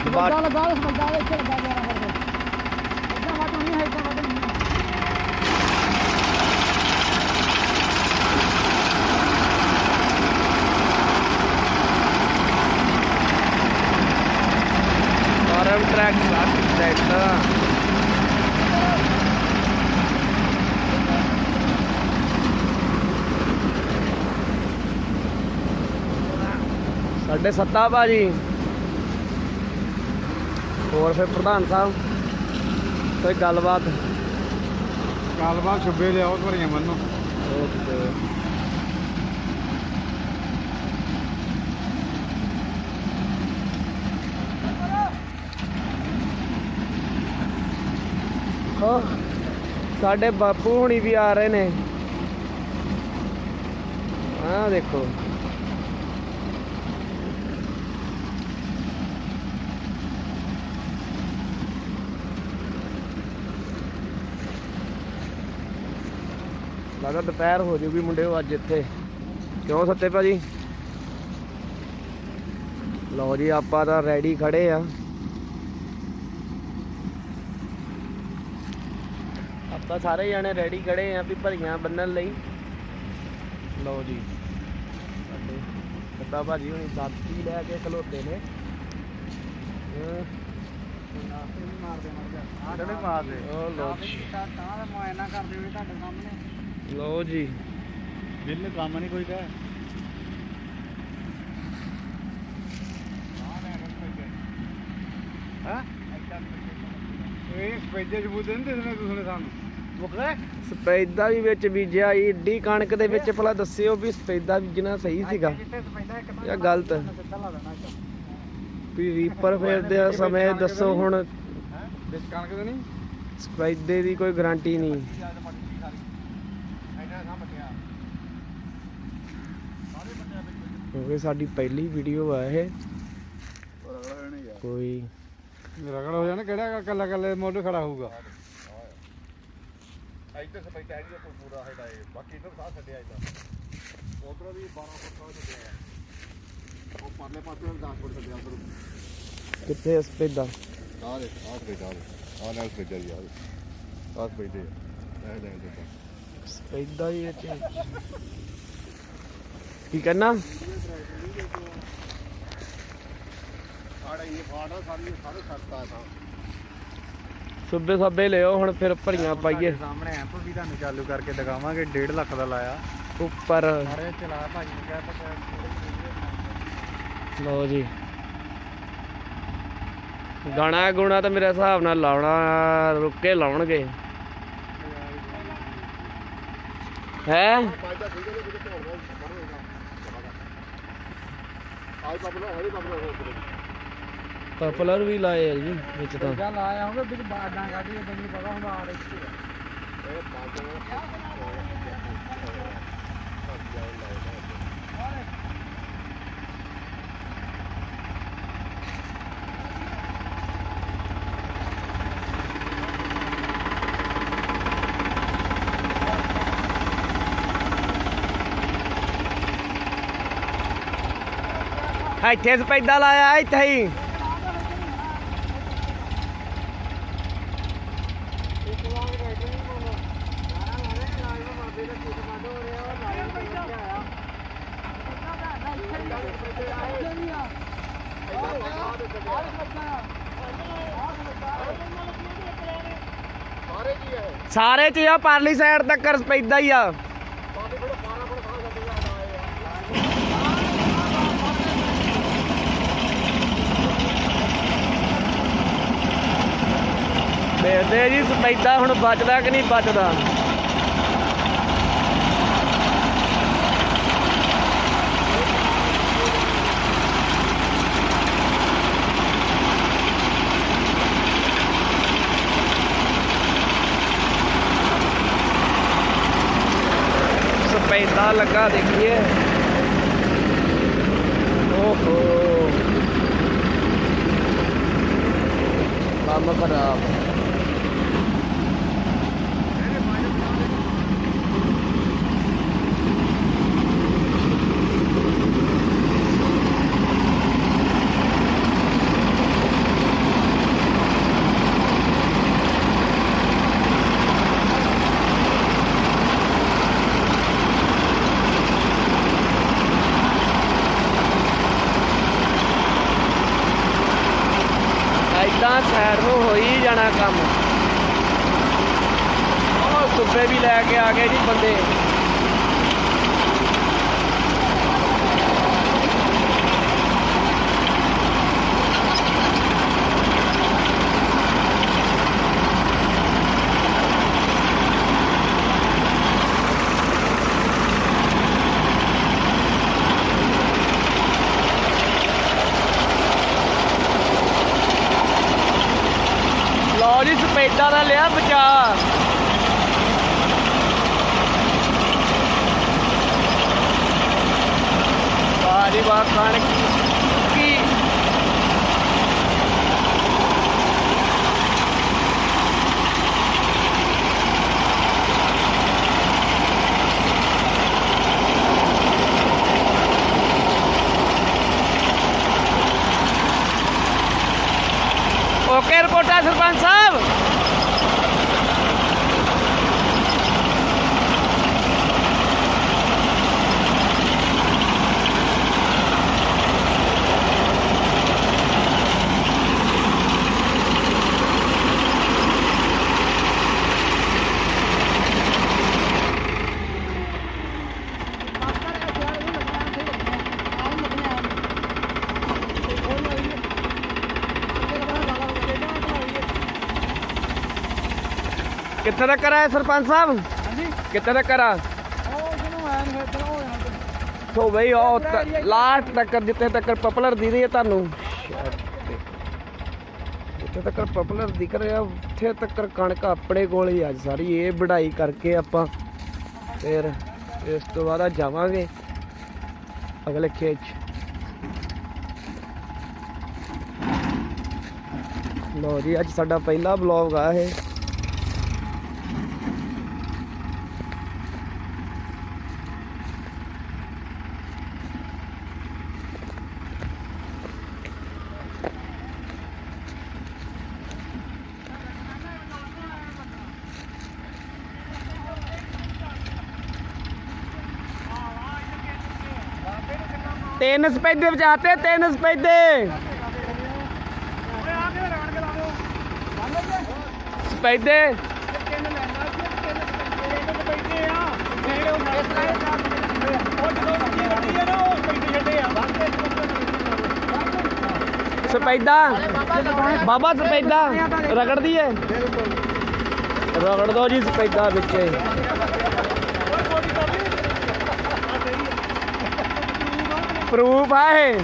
ਸਬੱਦਾ ਲਗਾ ਸਬੱਦਾ ਦੇ ਇੱਥੇ ਲੱਗਾ ਗਿਆ ਰਬੜ ਦੇ ਇੱਦਾਂ ਵੱਟ ਨਹੀਂ ਹੈ ਇੱਦਾਂ ਵੱਟ ਨਹੀਂ ਹੈ। ਫਾਰਮ ਟਰੈਕ ਕਲਾਸਿਕ ਟਰੈਕਟਰ ਸਾਡੇ ਸੱਤਾ ਭਾਜੀ ਹੋਰ ਫਿਰ ਪ੍ਰਧਾਨ ਸਾਹਿਬ ਕੋਈ ਗੱਲਬਾਤ? ਗੱਲਬਾਤ ਛੁੱਬੇ ਲਿਆਓ ਭਰੀਆਂ ਮੰਨੋ ਓਕੇ। ਹਾਂ ਸਾਡੇ ਬਾਪੂ ਹੁਣੀ ਵੀ ਆ ਰਹੇ ਨੇ। ਆਹ ਦੇਖੋ। ਲੱਗਦਾ ਦੁਪਹਿਰ ਹੋ ਜੂਗੀ ਮੁੰਡਿਓ ਅੱਜ ਇੱਥੇ। ਕਿਉਂ ਸੱਤੇ ਭਾਜੀ? ਲਓ ਜੀ ਆਪਾਂ ਤਾਂ ਰੈਡੀ ਖੜੇ ਆ। ਆਪਾਂ ਸਾਰੇ ਜਾਣੇ ਰੈਡੀ ਖੜੇ ਆ ਵੀ ਭਰੀਆਂ ਬੰਨਣ ਲਈ। ਲਓ ਜੀ। ਸਾਡੇ ਸੱਤਾ ਭਾਜੀ ਹੁਣੀ ਸਾਥੀ ਲੈ ਕੇ ਖਲੋਤੇ ਨੇ। ਹਾਂ, ਨਾਸੇ ਵੀ ਮਾਰਦੇ। ਮਰ ਜਾ ਆਹ ਮਾਰਦੇ ਉਹ ਲਓ ਜੀ। ਤਾਂ ਦਾ ਮੁਆਇਨਾ ਕਰਦੇ ਹੋਏ ਤੁਹਾਡੇ ਸਾਹਮਣੇ। ਲਓ ਜੀ। ਬਿੱਲ ਕੰਮ ਨਹੀਂ ਕੋਈ ਕਾ ਹਾਂ ਇਹ ਸਪੈਦੇ ਸਬੂਤ ਨਹੀਂ ਦਿਸਣੇ ਤੁਸੀਂ ਸਾਨੂੰ। ਮੁਕਰੇ ਸਪੈਦਾ ਵੀ ਵਿੱਚ ਬੀਜਿਆ ਈ ਏਡੀ ਕਣਕ ਦੇ ਵਿੱਚ ਭਲਾ ਦੱਸਿਓ ਵੀ ਸਪੈਦਾ ਬੀਜਣਾ ਸਹੀ ਸੀਗਾ। ਜਾਂ ਗਲਤ। ਵੀ ਰੀਪਰ ਫੇਰਦੇ ਆ ਸਮੇਂ ਦੱਸੋ ਹੁਣ। ਵਿੱਚ ਕਣਕ ਤੇ ਨਹੀਂ? ਸਪੈਦੇ ਦੀ ਕੋਈ ਗਾਰੰਟੀ ਨਹੀਂ। ਕਿਉਂਕਿ ਸਾਡੀ ਪਹਿਲੀ ਵੀਡੀਓ ਆ ਇਹ। ਕੋਈ ਰਗੜ ਹੋ ਜਾਣਾ ਕਿਹੜਾ ਕੱਲਾ ਕੱਲੇ ਮੋਢੇ ਖੜਾ ਹੋਊਗਾ? ਇੱਥੇ ਸਪੈਟਾ ਹੈਗੀ ਆ ਕੋਈ ਪੂਰਾ ਹੈਗਾ ਇਹ ਬਾਕੀ ਇਧਰ ਸਾਹ ਛੱਡਿਆ ਇਹਦਾ ਉਧਰ ਵੀ 12 ਫੁੱਟ ਸਾਹ ਛੱਡਿਆ ਆ। ਉਹ ਪਰਲੇ ਪਾਸੇ ਵੀ 10 ਫੁੱਟ ਛੱਡਿਆ ਉਧਰ ਕਿੱਥੇ ਸਪੈਦਾ ਆਹ ਦੇ ਆਹ ਸਪੈਟਾ ਆਹ ਨਾਲ ਸਪੈਟਾ ਜੀ ਆਹ ਆਹ ਸਪੈਟੇ ਆ। ਇਹ ਲੈ ਦੇ ਸਪੈਦਾ ਹੀ ਇੱਥੇ ਕੀ ਕਰਨਾ? ਆੜਾ ਇਹ ਫਾੜਾ ਸਾਰੀ ਸਾਰੇ ਛੱਡਤਾ ਤਾਂ। ਸੁੱਬੇ ਸੱਬੇ ਲਿਓ ਹੁਣ ਫਿਰ ਭਰੀਆਂ ਪਾਈਏ। ਸਾਹਮਣੇ ਐਂਪ ਵੀ ਤੁਹਾਨੂੰ ਚਾਲੂ ਕਰਕੇ ਦਿਖਾਵਾਂਗੇ 1.5 ਲੱਖ ਦਾ ਲਾਇਆ। ਉੱਪਰ। ਸਾਰੇ ਚਲਾ ਭਾਜੀ ਨੂੰ ਕਿਹਾ ਤਾਂ ਲਓ ਜੀ। ਗਾਣਾ ਗੁਣਾ ਤਾਂ ਮੇਰੇ ਹਿਸਾਬ ਨਾਲ ਲਾਉਣਾ ਰੁੱਕ ਕੇ ਲਾਉਣਗੇ। ਗਿਆ ਪਪੂਲਰ ਵੀ ਲਾਏ ਆ ਜੀ ਵਿੱਚ ਤਾਂ। ਗੱਲ ਆਇਆ ਹੋਵੇ ਵਿੱਚ ਬਾੜਾਂ ਕੱਢੀ ਨਹੀਂ ਪਤਾ ਹੁੰਦਾ ਆ ਰਹੀ ਇਹ ਪੰਜ ਇੱਥੇ ਸਪੈਦਾ ਲਾਇਆ ਇੱਥੇ ਹੀ। ਸਾਰੇ ਕੀ ਹੈ ਆ, ਪਰਲੀ ਸਾਈਡ ਤੱਕ ਸਪੈਦਾ ਹੀ ਆ ਬਾਕੀ ਫਿਰ 12 ਫੁੱਟ ਸਾਹ ਛੱਡਿਆ ਆਏ ਆ ਦੇਖਦੇ ਜੀ ਸਪੈਦਾ ਹੁਣ ਬਚਦਾ ਕਿ ਨਹੀਂ ਬਚਦਾ? ਸਪੈਦਾ ਲੱਗਾ ਦੇਖੀਏ। ਓਹੋ। ਕੰਮ ਖਰਾਬ। ਇਦਾਂ ਸਾਈਡ ਨੂੰ ਹੋ ਹੀ ਜਾਣਾ ਕੰਮ। ਉਹ ਸੁੱਬੇ ਵੀ ਲੈ ਕੇ ਆ ਗਏ ਜੀ ਬੰਦੇ ਲਓ ਜੀ ਸਪੇਡਾ ਦਾ ਲਿਆ ਬਚਾ ਵਾਹ ਜੀ ਵਾਹ ਕਣਕ ਕੀ ਓਕੇ ਰਿਪੋਰਟਾ ਸਰਪੰਚ ਸਾਹਿਬ ਕਿੱਥੇ ਤੱਕ ਕਰਾ ਹੈ ਸਰਪੰਚ ਸਾਹਿਬ? ਹਾਂਜੀ। ਕਿੱਥੇ ਤੱਕ ਕਰਾ ਉਹ ਜਿਹਨੂੰ ਆਇਆ ਨਹੀਂ ਫਿਰ ਉਹ ਸੋ ਬਈ ਉਹ ਲਾਸਟ ਤੱਕ ਜਿੱਥੇ ਤੱਕ ਪਪੂਲਰ ਦੀ ਰਹੀ ਹੈ ਤੁਹਾਨੂੰ। ਜਿੱਥੇ ਤੱਕ ਪਪੂਲਰ ਦਿਖ ਰਿਹਾ ਉੱਥੇ ਤੱਕ ਕਣਕ ਆਪਣੇ ਕੋਲ ਹੀ ਅੱਜ ਸਾਰੀ। ਇਹ ਵਢਾਈ ਕਰਕੇ ਆਪਾਂ ਫਿਰ ਇਸ ਤੋਂ ਬਾਅਦ ਆ ਜਾਵਾਂਗੇ ਅਗਲੇ ਖੇਤ ਲੋ ਜੀ ਅੱਜ ਸਾਡਾ ਪਹਿਲਾ ਬਲੌਗ ਆ ਇਹ ਤਿੰਨ ਸਪੈਦੇ ਵਜਾਤੇ ਤਿੰਨ ਸਪੈਦੇ ਓਏ ਆ ਕੇ ਰਾਣ ਕੇ ਲਾ ਦਿਓ ਬੰਨ ਲਈਏ ਸਪੈਦੇ ਤਿੰਨ ਲੈਣਾ ਸੀ ਤਿੰਨ ਤਿੰਨ ਬੈਠੇ ਆ ਫਿਰ ਉਹ ਇਸ ਤਰ੍ਹਾਂ ਉਹ ਜਦੋਂ ਵੱਡੀ ਵੱਡੀ ਆ ਨਾ ਉਹ ਤਿੰਨ ਸਪੈਦੇ। ਸਪੈਦੇ। ਸਪੈਦਾ। ਬਾਬਾ ਸਪੈਦਾ, ਰਗੜਦੀ ਏ। ਰਗੜ ਦੋ ਜੀ ਸਪੈਦਾ ਵਿੱਚੇ। ਪ੍ਰੂਫ ਆ ਇਹ।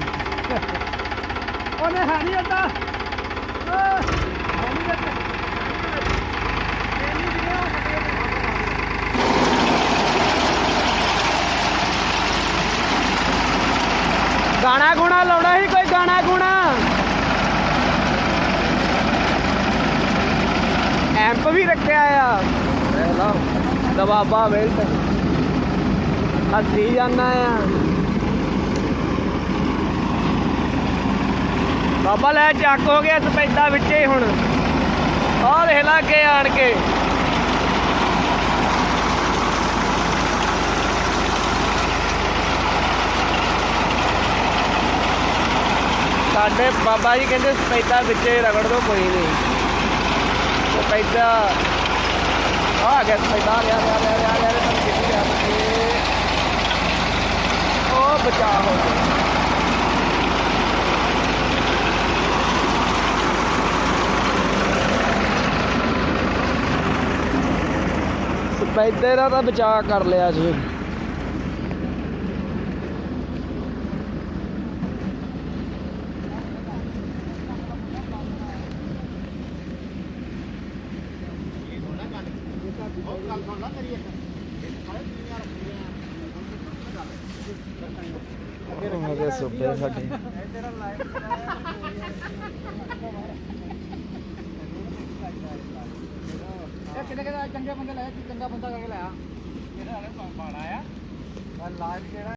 ਉਹਨੇ ਹੈ ਨਹੀਂ ਅੱਡਾ। ਗਾਣਾ ਗੁਣਾ ਲਾਉਣਾ ਸੀ ਕੋਈ ਗਾਣਾ ਗੁਣਾ? ਐਂਪ ਵੀ ਰੱਖਿਆ ਆ। ਦੇਖ ਲਓ ਦਬਾਬਾ ਵੇਲਟ ਹੱਸੀ ਜਾਨਾ ਆ। ਬਾਬਾ ਲੈ ਚੱਕ ਹੋ ਗਿਆ ਸਪੈਦਾ ਵਿੱਚੇ ਹੁਣ। ਆਹ ਦੇਖ ਲਾ ਕੇ ਆਣ ਕੇ। ਸਾਡੇ ਬਾਬਾ ਜੀ ਕਹਿੰਦੇ ਸਪੈਦਾ ਵਿੱਚੇ ਰਗੜ ਦੋ, ਕੋਈ ਨਹੀਂ। ਸਪੈਦਾ ਆ ਗਿਆ ਸਪੈਦਾ ਆ ਗਿਆ ਆ ਗਿਆ ਆ ਗਿਆ। ਉਹ ਬਚਾ ਹੋ ਗਿਆ। ਸਪੈਦੇ ਦਾ ਤਾਂ ਬਚਾ ਕਰ ਲਿਆ ਜੀ ਆ ਗਏ ਸੁੱਬੇ ਸਾਡੇ ਇਹ ਕਿਹਨੇ ਕਿਹਦਾ ਚੰਗੇ ਬੰਦੇ ਲਾਇਆ ਚੰਗਾ ਬੰਦਾ ਕਰਕੇ ਲਾਇਆ। ਇਹਦਾ ਹਲੇ ਬਾਣਾ ਆ ਲਾਜ ਕਿਹੜਾ